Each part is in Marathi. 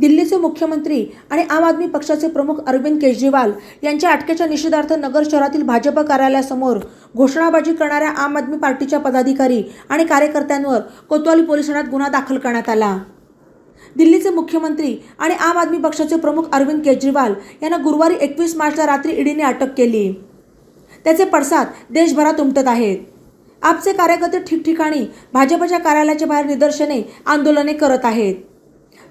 दिल्लीचे मुख्यमंत्री आणि आम आदमी पक्षाचे प्रमुख अरविंद केजरीवाल यांच्या अटकेच्या निषेधार्थ नगर शहरातील भाजप कार्यालयासमोर घोषणाबाजी करणाऱ्या आम आदमी पार्टीच्या पदाधिकारी आणि कार्यकर्त्यांवर कोतवाली पोलीस ठाण्यात गुन्हा दाखल करण्यात आला. दिल्लीचे मुख्यमंत्री आणि आम आदमी पक्षाचे प्रमुख अरविंद केजरीवाल यांना गुरुवारी एकवीस मार्चला रात्री ईडीने अटक केली. त्याचे पडसाद देशभरात उमटत आहेत. आपचे कार्यकर्ते ठिकठिकाणी भाजपच्या कार्यालयाच्या बाहेर निदर्शने आंदोलने करत आहेत.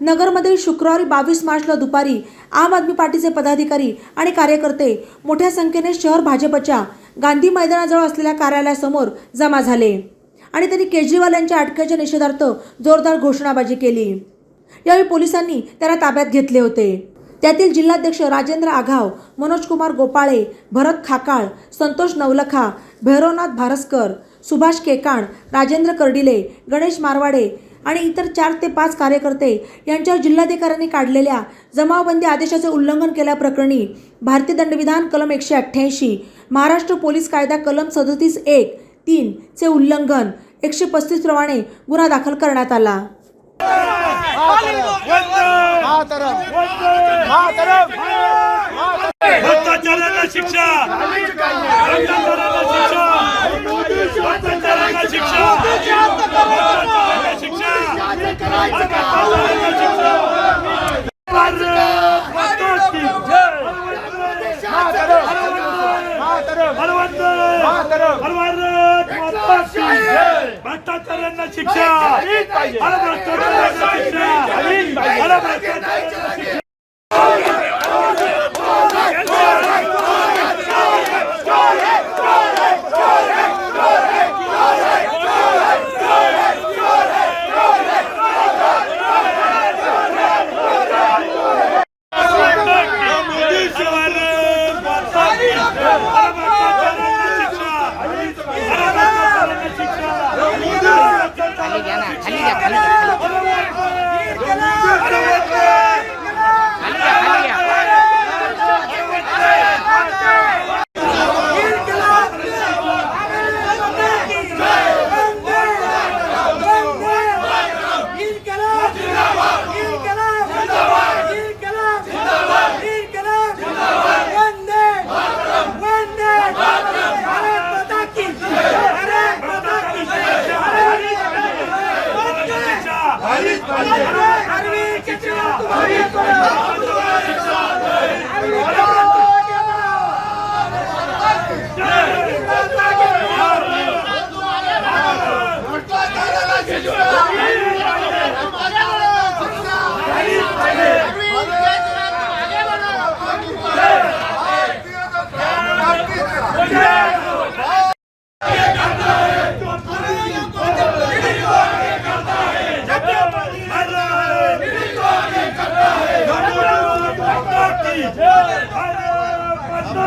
नगरमधील शुक्रवारी बावीस मार्चला दुपारी आम आदमी पार्टीचे पदाधिकारी आणि कार्यकर्ते मोठ्या संख्येने शहर भाजपच्या गांधी मैदानाजवळ असलेल्या कार्यालयासमोर जमा झाले आणि त्यांनी केजरीवाल यांच्या अटकेच्या निषेधार्थ जोरदार घोषणाबाजी केली. यावेळी पोलिसांनी त्यांना ताब्यात घेतले होते. त्यातील जिल्हाध्यक्ष राजेंद्र आघाव मनोजकुमार गोपाळे भरत खाकाळ संतोष नवलखा भैरवनाथ भारस्कर सुभाष केकाण राजेंद्र कर्डिले गणेश मारवाडे आणि इतर चार ते पाच कार्यकर्ते यांच्यावर जिल्हाधिकाऱ्यांनी काढलेल्या जमावबंदी आदेशाचे उल्लंघन केल्याप्रकरणी भारतीय दंडविधान कलम एकशे अठ्ठ्याऐंशी महाराष्ट्र पोलीस कायदा कलम सदतीस एक तीनचे उल्लंघन एकशे पस्तीस प्रमाणे गुन्हा दाखल करण्यात आला Bravo! ஏன்னா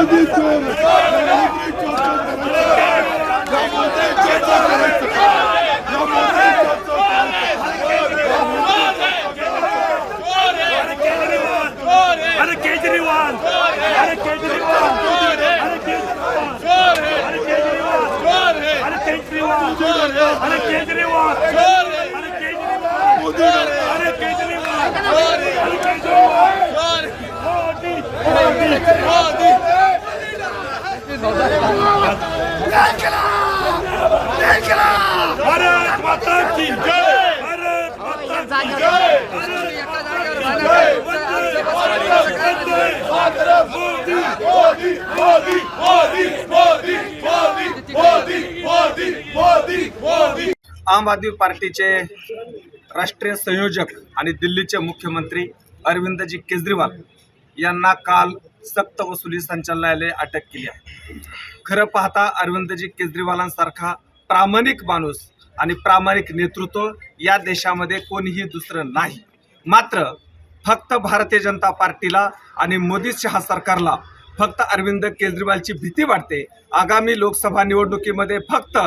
Hadi! Hadi! आम आदमी पार्टीचे राष्ट्रीय संयोजक आणि दिल्लीचे मुख्यमंत्री अरविंदजी केजरीवाल यांना काल सक्त वसुली संचालनालय अटक केली आहे. खरं पाहता अरविंदजी केजरीवालांसारखा प्रामाणिक माणूस आणि प्रामाणिक नेतृत्व या देशामध्ये कोणीही दुसरं नाही. मात्र फक्त भारतीय जनता पार्टीला आणि मोदी शहा सरकारला फक्त अरविंद केजरीवालची भीती वाटते. आगामी लोकसभा निवडणुकीमध्ये फक्त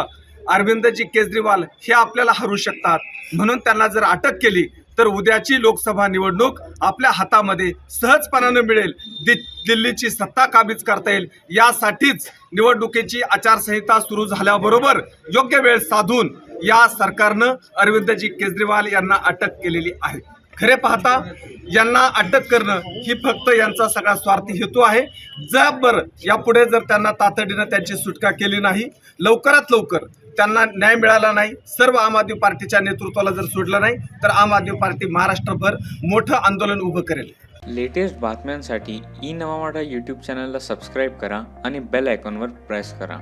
अरविंदजी केजरीवाल हे आपल्याला हरू शकतात. म्हणून त्यांना जर अटक केली तर उद्याची लोकसभा निवडणूक आपल्या हातामध्ये सहजपणानं मिळेल. दि दिल्लीची सत्ता काबीज करता येईल. यासाठीच निवडणुकीची आचारसंहिता सुरू झाल्याबरोबर योग्य वेळ साधून या सरकारनं अरविंदजी केजरीवाल यांना अटक केलेली आहे. खरे पाहता यांना अटक करणं ही फक्त यांचा सगळा स्वार्थी हेतू आहे. जर यापुढे जर त्यांना तातडीनं त्यांची सुटका केली नाही लवकरात लवकर त्यांना न्याय मिळाला नाही. सर्व आम आदमी पार्टीच्या नेतृत्वाला जर सोडलं नाही तर आम आदमी पार्टी महाराष्ट्रभर मोठं आंदोलन उभं करेल. लेटेस्ट बातम्यांसाठी ई नवा यूट्यूब चॅनलला सबस्क्राईब करा आणि बेल आयकॉनवर प्रेस करा.